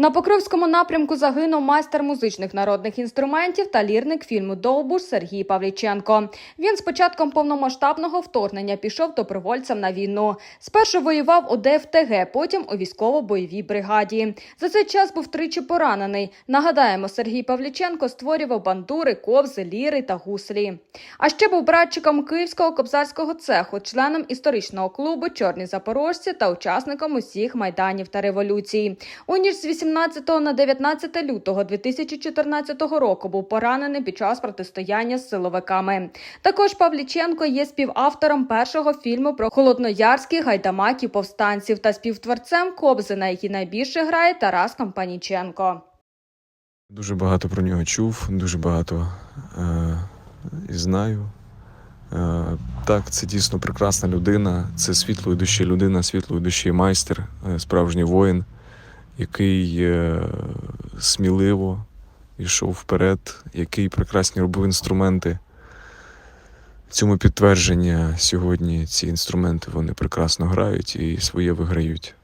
На Покровському напрямку загинув майстер музичних народних інструментів та лірник фільму Довбуш Сергій Павліченко. Він з початком повномасштабного вторгнення пішов добровольцем на війну. Спершу воював у ДФТГ, потім у військово-бойовій бригаді. За цей час був тричі поранений. Нагадаємо, Сергій Павліченко створював бандури, ковзи, ліри та гуслі. А ще був братчиком Київського кобзарського цеху, членом історичного клубу Чорні запорожці та учасником усіх майданів та революцій. У ніч з 18 на 19 лютого 2014 року був поранений під час протистояння з силовиками. Також Павліченко є співавтором першого фільму про холодноярських гайдамаків повстанців та співтворцем Кобзи, на якій найбільше грає Тарас Компаніченко. Дуже багато про нього чув, дуже багато е, і знаю. Е, так, це дійсно прекрасна людина, це світлої душі людина, світлої душі майстер, е, справжній воїн, який е, сміливо йшов вперед, який прекрасні робив інструменти. Цьому підтвердження сьогодні ці інструменти вони прекрасно грають і своє виграють.